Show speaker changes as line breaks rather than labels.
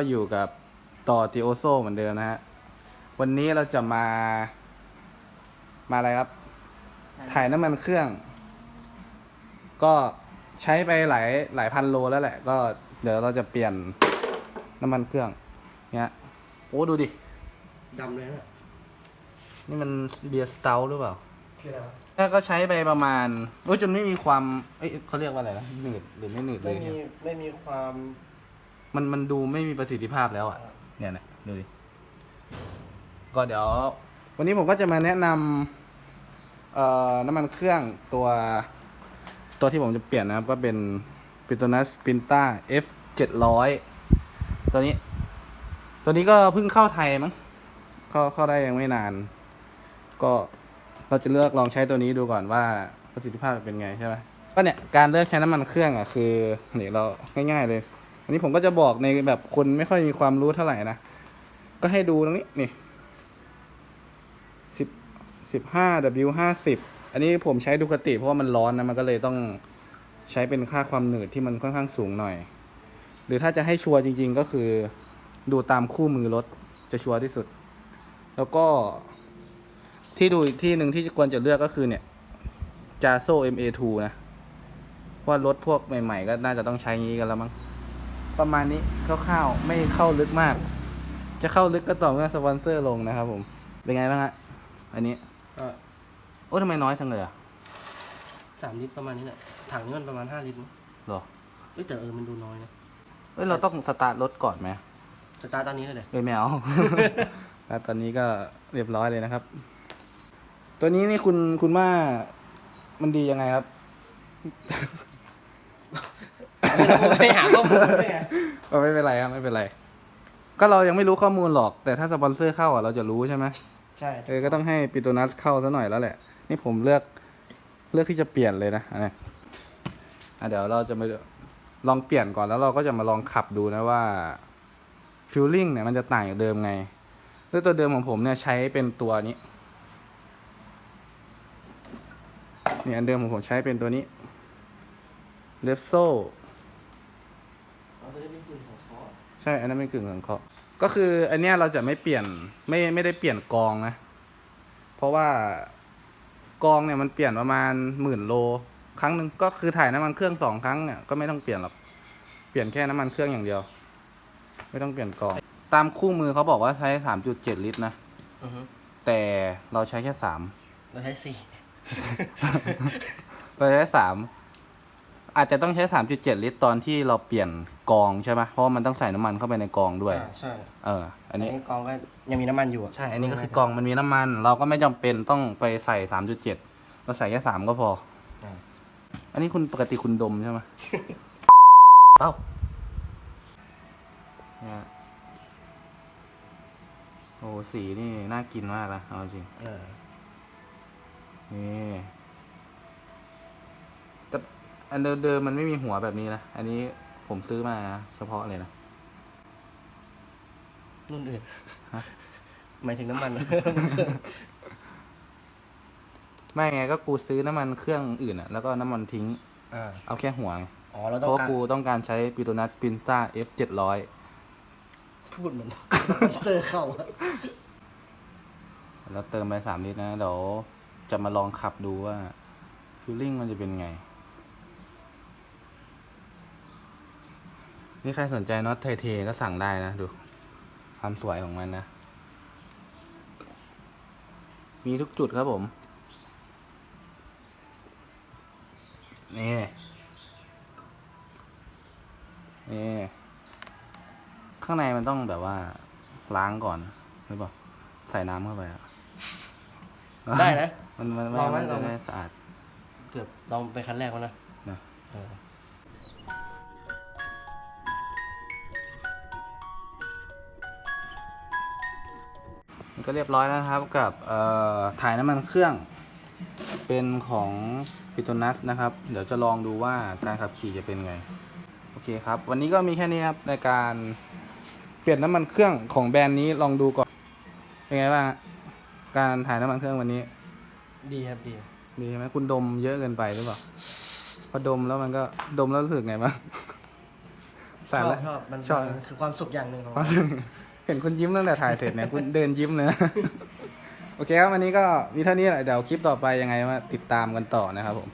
ก็อยู่กับต่อติโอโซเหมือนเดิมนะฮะ วันนี้เราจะมา มาอะไรครับ ถ่ายน้ำมันเครื่อง ก็ใช้ไปหลายหลายพันโลแล้วแหละ ก็เดี๋ยวเราจะเปลี่ยนน้ำมันเครื่อง เนี่ยโอ้ดูดิ
ดำเลยฮะ
นี่มันเบียร์สเตาหรือเปล่า
คืออะไรวะ
ถ้าก็ใช้ไปประมาณโอ้ยจนไม่มีความ เอ้ยเขาเรียกว่าอะไรนะหนืดหรือไม่หนืดเล
ไม่
ย
มี
เนี่ย
ไม่มีความ
มันมันดูไม่มีประสิทธิภาพแล้วอะ เนี่ยนะดูดิ ก็เดี๋ยว วันนี้ผมก็จะมาแนะนำเอ่อน้ำมันเครื่องตัว ตัวที่ผมจะเปลี่ยนนะครับ ก็เป็น Petronas Pinta F 700ตัวนี้ ตัวนี้ก็เพิ่งเข้าไทยมั้งเข้าเข้าได้ยังไม่นาน ก็เราจะเลือกลองใช้ตัวนี้ดูก่อนว่าประสิทธิภาพเป็นไงใช่ไหมก็เนี่ยการเลือกใช้น้ำมันเครื่องอะคือเนี่ยเราง่าย ๆเลย นนี้ผมก็จะบอกในแบบคนไม่ค่อยมีความรู้เท่าไหร่นะ ก็ให้ดูตรงนี้นี่สิบสิบห้า W ห้าสิบอันนี้ผมใช้ดูคติเพราะว่ามันร้อนนะ มันก็เลยต้องใช้เป็นค่าความหนืดที่มันค่อนข้างสูงหน่อย หรือถ้าจะให้ชัวร์จริง ๆ ก็คือดูตามคู่มือรถจะชัวร์ที่สุด แล้วก็ที่ดูอีกที่หนึ่งที่ควรจะเลือกก็คือเนี่ยจาโซ MA2 นะว่ารถพวกใหม่ ๆ ก็น่าจะต้องใช้งี้กันแล้วมั้ง ประมาณนี้คร่าวๆไม่เข้าลึกมาก จะเข้าลึกก็ต่อเมื่อสปอนเซอร์ลงนะครับผม เป็นไงบ้างฮะอันนี้
ก็
โอ้ทำไมน้อยจังเลยอะ
สามลิตรประมาณนี้แหละถังนี้มันประมาณห้าลิตรมั้ง
หรอ
เอ้ยแต่เออมันดูน้อยนะ
เอ้ยเราต้องสตาร์ทรถก่อนไหม
สตาร์ทตอนนี้เลยเดี๋ยว
เอ้ยไม่เอาแล้วตอนนี้ก็เรียบร้อยเลยนะครับ ตัวนี้นี่คุณคุณว่ามันดียังไงครับ
ไม่หาข้อมูลไม่ไง
เออไม่เป็นไรครับไม่เป็นไร ก็เรายังไม่รู้ข้อมูลหรอกแต่ถ้าสปอนเซอร์เข้าอะเราจะรู้ใช่ไหม
ใช่
เออก็ต้องให้ปิโตนัสเข้าซะหน่อยแล้วแหละ นี่ผมเลือกเลือกที่จะเปลี่ยนเลยนะอันนี้อะเดี๋ยวเราจะมาลองเปลี่ยนก่อนแล้วเราก็จะมาลองขับดูนะว่าฟิลลิ่งเนี่ยมันจะต่างจากเดิมไงด้วยตัวเดิมของผมเนี่ยใช้เป็นตัวนี้นี่อันเดิมของผมใช้เป็นตัวนี้เลฟโซ
เราจะได้เป็นกลิ่นของคอ
ใช่อันนั้นเป็นกึ่งสังเคราะห์ก็คืออันเนี้ยเราจะไม่เปลี่ยนไม่ไม่ได้เปลี่ยนกองนะ เพราะว่ากองเนี่ยมันเปลี่ยนประมาณหมื่นโล ครั้งหนึ่งก็คือถ่ายน้ำมันเครื่องสองครั้งเนี่ยก็ไม่ต้องเปลี่ยนหรอกเปลี่ยนแค่น้ำมันเครื่องอย่างเดียว ไม่ต้องเปลี่ยนกอง ตามคู่มือเขาบอกว่าใช้สามจุดเจ็ดลิตรนะ
อือฮึ
แต่เราใช้แค่สาม
เราใช้สี่
เราใช้สาม อาจจะต้องใช้สามจุดเจ็ดลิตรตอนที่เราเปลี่ยนกองใช่ไหมเพราะว่ามันต้องใส่น้ำมันเข้าไปในกองด้วย
อ่าใช่
เออ อั
อั
น
น
นี้
นี้กองก็ยังมีน้ำมันอยู่ะ
ใช่ อันนี้ก็คือกล่องมันมีน้ำมัน เราก็ไม่จำเป็นต้องไปใส่สามจุดเจ็ดเราใส่แค่สามก็พอาอันนี้คุณปกติคุณดมใช่ไหม เอ้าเนี่ยโอ้สีนี่น่ากินมากนะเอาจริง
เออ
นี่แต่ อันเดิมๆมันไม่มีหัวแบบนี้นะ อันนี้ผมซื้อมาเฉพาะเลยนะ
รุ่นอื่น
ฮะ
หมายถึงน้ำมัน
ไม่ไงก็กูซื้อน้ำมันเครื่องอื่นอะแล้วก็น้ำมันทิ้ง
อ่า
เอาแค่หัวไง
อ๋อเรา
เพ
ต้อง
ราะว่า
การ
กูต้องการใช้ปิโตนัสปินต้า F เจ็ดร้อย
พูดเหมือนเซอร์เข้าอะ
แล้วเติมไปสามลิตรนะ เดี๋ยวจะมาลองขับดูว่าฟิลลิ่งมันจะเป็นไง นี่ใครสนใจน็อตไทเทก็สั่งได้นะดู ความสวยของมันนะ มีทุกจุดครับผม นี่ นี่ ข้างในมันต้องแบบว่าล้างก่อนหรือเปล่า ใส่น้ำเข้าไปอะ
ได้นะ
มันมัน
ลองไหม
มัน
ล
จะ
องไหม
ได้สะอาด
เกือบลองเป็นคันแรกวะนะ
นะ ก็เรียบร้อยแล้วนะครับกับเอ่อถ่ายน้ำมันเครื่อง เป็นของปิโตนัสนะครับ เดี๋ยวจะลองดูว่าการขับขี่จะเป็นไง โอเคครับ วันนี้ก็มีแค่นี้ครับในการเปลี่ยนน้ำมันเครื่องของแบรนด์นี้ลองดูก่อน เป็นไงบ้างฮะการถ่ายน้ำมันเครื่องวันนี้
ดีครับดี
ดีไหมคุณดมเยอะเกินไปหรือเปล่าพอดมแล้วมันก็ดมแล้วรู้สึกไงบ้างโอเคสาร
ชอ
แล้
บ
ว
ชอบมัน
ชอบ
มันคือความสุขอย่างหนึ่งของ
อ๋อ
เรา
เห็นคุณยิ้มตั้งแต่ถ่ายเสร็จเนี่ยคุณเดินยิ้มเลยนะโอเคครับวันนี้ก็มีเท่านี้แหละเดี๋ยวคลิปต่อไปยังไงมาติดตามกันต่อนะครับผม